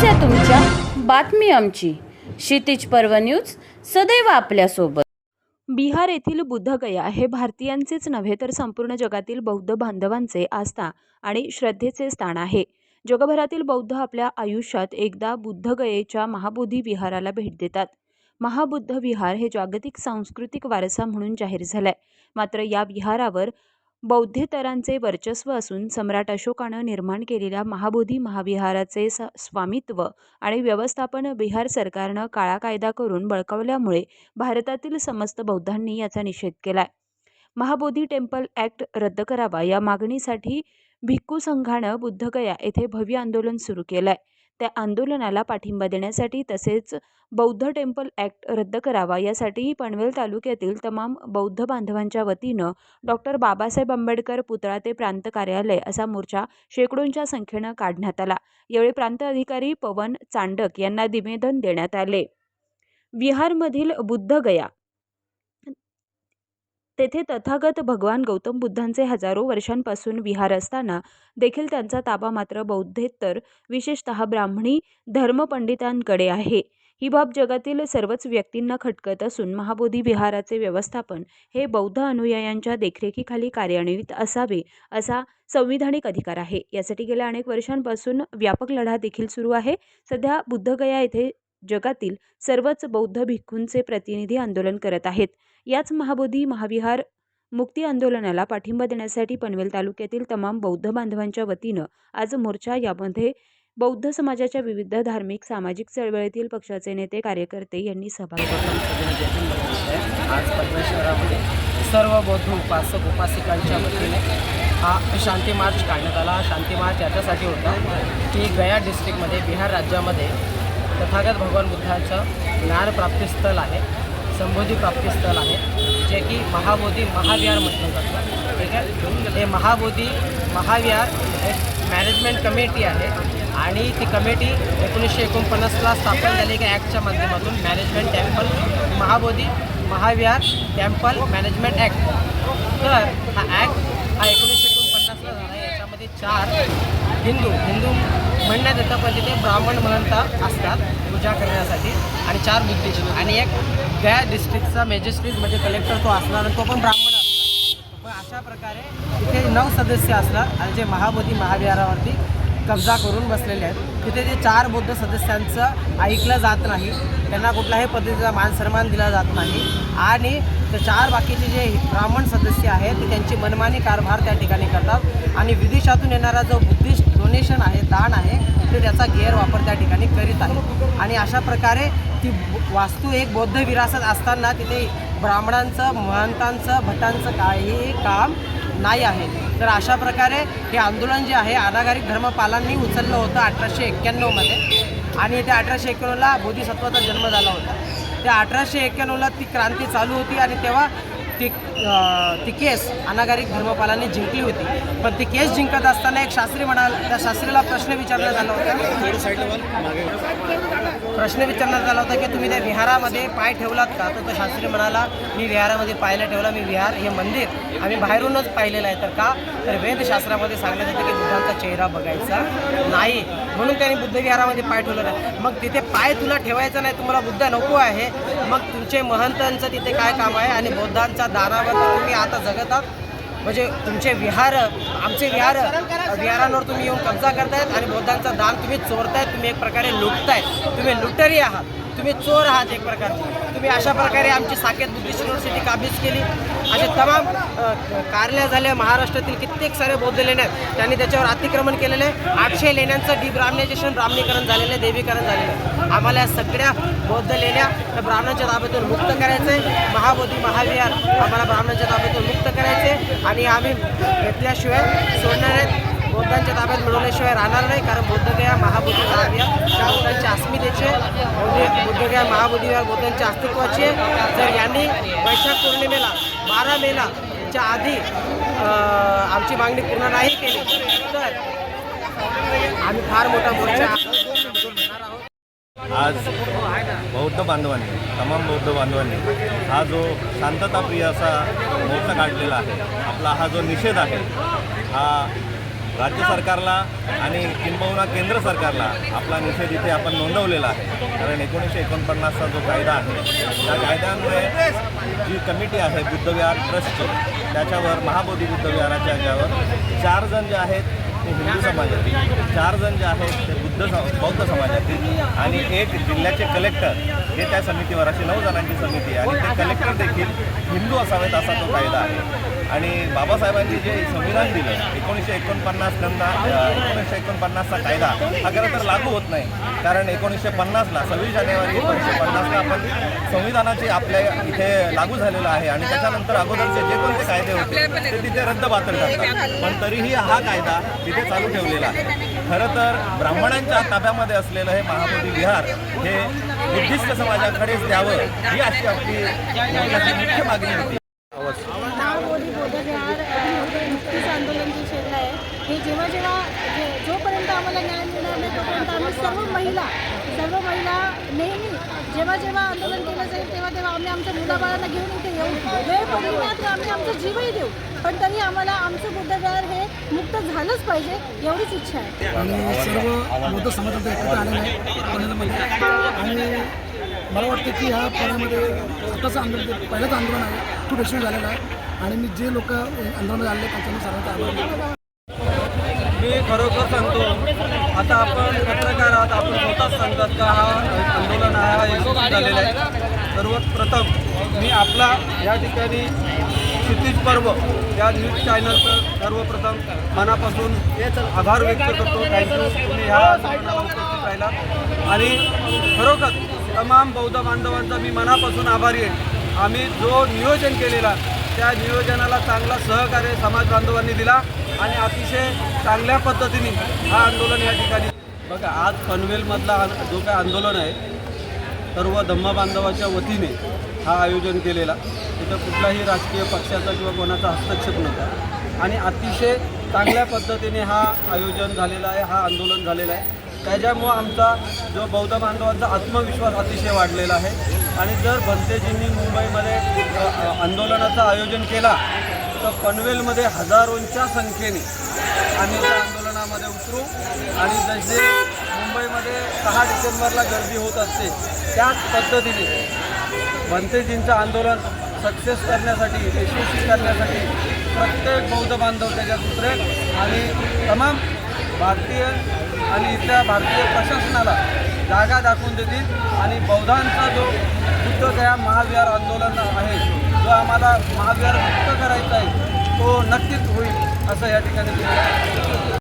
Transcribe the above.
समस्या तुमच्या. बातमी आमची. क्षितिज पर्व न्यूज सदैव आपल्यासोबत. बिहार येथील बुद्धगया हे भारतीयांचेच नव्हे तर संपूर्ण जगातील बौद्ध बांधवांचे आस्था आणि श्रद्धेचे स्थान आहे. जगभरातील बौद्ध आपल्या आयुष्यात एकदा बुद्धगयेच्या महाबोधी विहाराला भेट देतात. महाबुद्ध विहार हे जागतिक सांस्कृतिक वारसा म्हणून जाहीर झालाय. मात्र या विहारावर बौद्धेतरांचे वर्चस्व असून सम्राट अशोकानं निर्माण केलेल्या महाबोधी महाविहाराचे स स्वामित्व आणि व्यवस्थापन बिहार सरकारनं काळा कायदा करून बळकावल्यामुळे भारतातील समस्त बौद्धांनी याचा निषेध केला आहे महाबोधी टेम्पल ॲक्ट रद्द करावा या मागणीसाठी भिक्खू संघानं बुद्धगया येथे भव्य आंदोलन सुरू केलं आहे त्या आंदोलनाला पाठिंबा देण्यासाठी तसेच बौद्ध टेम्पल ॲक्ट रद्द करावा यासाठी पनवेल तालुक्यातील तमाम बौद्ध बांधवांच्या वतीनं डॉक्टर बाबासाहेब आंबेडकर पुतळा ते प्रांत कार्यालय असा मोर्चा शेकडोंच्या संख्येनं काढण्यात आला. यावेळी प्रांत अधिकारी पवन चांडक यांना निवेदन देण्यात आले. विहारमधील बुद्धगया तेथे तथागत भगवान गौतम बुद्धांचे हजारो वर्षांपासून विहार असताना देखील त्यांचा ताबा मात्र बौद्धेतर विशेषतः ब्राह्मणी धर्मपंडितांकडे आहे. ही बाब जगातील सर्वच व्यक्तींना खटकत असून महाबोधी विहाराचे व्यवस्थापन हे बौद्ध अनुयायांच्या देखरेखीखाली कार्यान्वित असावे असा संविधानिक अधिकार आहे. यासाठी गेल्या अनेक वर्षांपासून व्यापक लढा देखील सुरू आहे. सध्या बुद्धगया येथे जगातील सर्वच बौद्ध भिक्खूंचे प्रतिनिधी आंदोलन करत आहेत. याच महाबोधी महाविहार मुक्ती आंदोलनाला पाठिंबा देण्यासाठी पनवेल तालुक्यातील तमाम बौद्ध बांधवांच्या वतीनं आज मोर्चा यामध्ये बौद्ध समाजाच्या विविध धार्मिक सामाजिक चळवळीतील पक्षाचे नेते कार्यकर्ते यांनी सहभाग आज पटना शहरामध्ये सर्व बौद्ध उपासक उपासिकांच्या वतीने हा शांती मार्च काढण्यात आला. शांती मार्च याच्यासाठी होता की गया डिस्ट्रिक्टमध्ये बिहार राज्यामध्ये तथागत भगवान बुद्धाचं ज्ञानप्राप्तीस्थळ आहे संबोधी प्राप्तीस्थळ आहे जे की महाबोधी महाविहार म्हटलं जातं. ठीक आहे? हे महाबोधी महाविहार एक मॅनेजमेंट कमिटी आहे आणि ती कमिटी एकोणीसशे एकोणपन्नासला स्थापन झाली की ॲक्टच्या माध्यमातून management temple Mahabodhi Mahavihara temple management act तर हा ॲक्ट हा एकोणीसशे एकोणपन्नासला झाला. आहे याच्यामध्ये चार हिंदू हिंदू म्हणण्यात येतं पण तिथे ब्राह्मण म्हणता असतात पूजा करण्यासाठी. आणि चार बुद्धीची आणि एक गया डिस्ट्रिक्टचा मॅजिस्ट्रेट म्हणजे कलेक्टर तो असणार आणि तो पण ब्राह्मण असणार. पण अशा प्रकारे तिथे नऊ सदस्य असणार आणि जे महाबोधी महाविहारावरती कब्जा करून बसलेले आहेत. तिथे जे चार बौद्ध सदस्यांचं ऐकलं जात नाही त्यांना कुठल्याही पद्धतीचा मान सन्मान दिला जात नाही. आणि ते चार बाकीचे जे ब्राह्मण सदस्य आहेत ते त्यांची मनमानी कारभार त्या ठिकाणी करतात. आणि विदेशातून येणारा जो बुद्धिस्ट डोनेशन आहे दान आहे ते त्याचा गैरवापर त्या ठिकाणी करीत आहे. आणि अशा प्रकारे ती वास्तू एक बौद्ध विरासत असताना तिथे ब्राह्मणांचं महंतांचं भटांचं काही काम नाही आहे. तर अशा प्रकारे हे आंदोलन जे आहे अनागारिक धर्मपालांनी उचललं होतं अठराशे एक्क्याण्णवमध्ये आणि त्या अठराशे एक्क्याण्णवला बोधिसत्वाचा जन्म झाला होता. त्या अठराशे एक्क्याण्णवला ती क्रांती चालू होती आणि तेव्हा ती ती केस अनागारिक धर्मपालांनी जिंकली होती. पण ती केस जिंकत असताना एक शास्त्री म्हणाल त्या शास्त्रीला प्रश्न विचारला झाला होता. प्रश्न विचारण्यात आला होता की तुम्ही त्या विहारामध्ये पाय ठेवलात का? तर तो शास्त्री म्हणाला मी विहारामध्ये पायला ठेवला मी विहार हे मंदिर आम्ही बाहेरूनच पाहिलेलं आहे तर का? तर वेदशास्त्रामध्ये सांगण्यात येतं की बुद्धांचा चेहरा बघायचा नाही. म्हणून त्यांनी बुद्ध विहारामध्ये पाय ठेवलं नाही. मग तिथे पाय तुला ठेवायचा नाही तुम्हाला बुद्ध नको आहे. मग तुमचे महंतांचं तिथे काय काम आहे? आणि बौद्धांचा दानावर तुम्ही आता जगत आहात. म्हणजे तुमचे विहार आमचे विहार विहारांवर तुम्ही येऊन कब्जा करतायत आणि बौद्धांचा दान तुम्ही चोरतायत तुम्ही एक प्रकारे लुटतायत. तुम्ही लुटरी आहात तुम्ही चोर आहात एक प्रकारचे. तुम्ही अशा प्रकारे आमची साकेत बुद्धिस्ट युनिव्हर्सिटी काबीज केली. असे तमाम अ, कार्य झाले महाराष्ट्रातील कित्येक सारे बौद्ध लेण्या आहेत त्यांनी त्याच्यावर अतिक्रमण केलेलं आहे. आठशे लेण्यांचं डिब्राह्मणायझेशन ब्राह्मणीकरण झालेलं आहे देवीकरण झालेलं आहे. आम्हाला या सगळ्या बौद्ध लेण्या त्या ब्राह्मणांच्या ताब्यातून मुक्त करायचं आहे. महाबोधी महाविहार आम्हाला ब्राह्मणांच्या ताब्यातून मुक्त करायचे आहे. आणि आम्ही घेतल्याशिवाय सोडणार आहेत. बौद्धांच्या ताब्यात मिळवल्याशिवाय राहणार नाही कारण बोद्धगया महाबोधी महाविहार बौद्धांच्या अस्मितेचे म्हणजे बौद्ध बोद्धगया महाबोधी विहार बौद्धांच्या अस्तित्वाचे आहे. यांनी वैशाख पौर्णिमेला बारा मेला च्या आधी आमची मागणी पूर्ण नाही केली. तर आम्ही फार मोठा मोर्चा आज बौद्ध बांधवांनी तमाम बौद्ध बांधवांनी हा जो शांतताप्रिय असा मोर्चा काढलेला आहे आपला हा जो निषेध आहे हा राज्य सरकारला आणि किंबहुना केंद्र सरकारला आपला निषेध इथे आपण नोंदवलेला आहे. कारण एकोणीसशे एकोणपन्नासचा जो कायदा आहे त्या कायद्यामुळे जी कमिटी आहे बुद्धविहार ट्रस्टची त्याच्यावर महाबोधी बुद्धविहाराच्या याच्यावर चार जण जे आहेत ते हिंदू समाजातील चार जण जे आहेत ते बौद्ध बौद्ध समाजातील आणि एक जिल्ह्याचे कलेक्टर हे त्या समितीवर अशी नऊ जणांची समिती आहे. आणि ते कलेक्टर देखील हिंदू असावेत असा तो कायदा आहे. आणि बाबासाहेबांनी जे संविधान दिलं एकोणीसशे एकोणपन्नास नंतर एकोणीसशे एकोणपन्नासचा कायदा हा खरं तर लागू होत नाही. कारण एकोणीसशे पन्नासला सव्वीस जानेवारी एकोणीसशे पन्नासला आपण संविधानाची आपल्या इथे लागू झालेलं आहे. आणि त्याच्यानंतर अगोदरचे जे कोणते कायदे होते ते तिथे रद्दबातल करतात. पण तरीही हा कायदा तिथे चालू ठेवलेला आहे. खरं तर ब्राह्मणांच्या ताब्यामध्ये असलेलं हे महाबोधी विहार हे बुद्धिस्ट समाजाकडेच द्यावं ही अशी आपली मुख्य मागणी होती. महाबोधी बौद्धविहार आंदोलन जे छेडलं आहे हे जेव्हा जेव्हा जोपर्यंत आम्हाला न्याय मिळणार तोपर्यंत आम्ही सर्व महिला सर्व महिला नेहमी जेव्हा जेव्हा आंदोलन केलं जाईल तेव्हा तेव्हा आम्ही आमच्या मुलाबाळांना घेऊन इथे येऊ. वेळ पडली ना तर आम्ही आमचा जीवही देऊ. पण तरी आम्हाला आमचं बुद्धविहार हे मुक्त झालंच पाहिजे एवढीच इच्छा आहे. आणि सर्व बौद्ध समाजाचं एकत्र आलेलं आहे. आणि मला वाटतं की ह्या पाण्यामध्ये स्वतःचं आंदोलन पहिलंच आंदोलन आहे. खूप यशस्वी झालेलं आहे. आणि मी जे लोक आंदोलनामध्ये आले आहेत, सर्वांचा आभार मी खरोखर सांगतो आता आपण पत्रकार आहात आपण स्वतःच सांगतात का हा आंदोलन हा यशस्वी झालेला आहे. सर्वात प्रथम मी आपला या ठिकाणी क्षितिज पर्व या न्यूज चॅनलचं सर्वप्रथम मनापासून आभार व्यक्त करतो. थँक्यू तुम्ही ह्या आंदोलनाला उपस्थित राहिला. आणि खरोखर तमाम बौद्ध बांधवांचा मी मनापासून आभारी आहे. आम्ही जो नियोजन केलेला त्या नियोजनाला चांगला सहकार्य समाज बांधवांनी दिला. आणि अतिशय चांगल्या पद्धतीने हा आंदोलन या ठिकाणी बघा आज पनवेलमधला जो काय आंदोलन आहे सर्व धम्म बांधवाच्या वतीने हा आयोजन केलेला. तिथं कुठलाही राजकीय पक्षाचा किंवा कोणाचा हस्तक्षेप नव्हता. आणि अतिशय चांगल्या पद्धतीने हा आयोजन झालेला आहे हा आंदोलन झालेला आहे. त्याच्यामुळं आमचा जो बौद्ध बांधवांचा आत्मविश्वास अतिशय वाढलेला आहे. आणि जर भंतेजींनी मुंबईमध्ये आंदोलनाचा आंदोलनाचं आयोजन केला तर पनवेलमध्ये हजारोंच्या संख्येने आम्ही त्या आंदोलनामध्ये उतरू. आणि जसे मुंबईमध्ये सहा डिसेंबरला गर्दी होत असते त्याच पद्धतीने भंतेजींचं आंदोलन सक्सेस करण्यासाठी यशस्वी करण्यासाठी प्रत्येक बौद्ध बांधव त्याच्यात उतरेल. आणि तमाम भारतीय आणि इथल्या भारतीय प्रशासनाला जागा दाखवून देतील. आणि बौद्धांचा जो बुद्धगया महाविहार आंदोलन आहे जो आम्हाला महाविहार मुक्त करायचा आहे तो नक्कीच होईल असं या ठिकाणी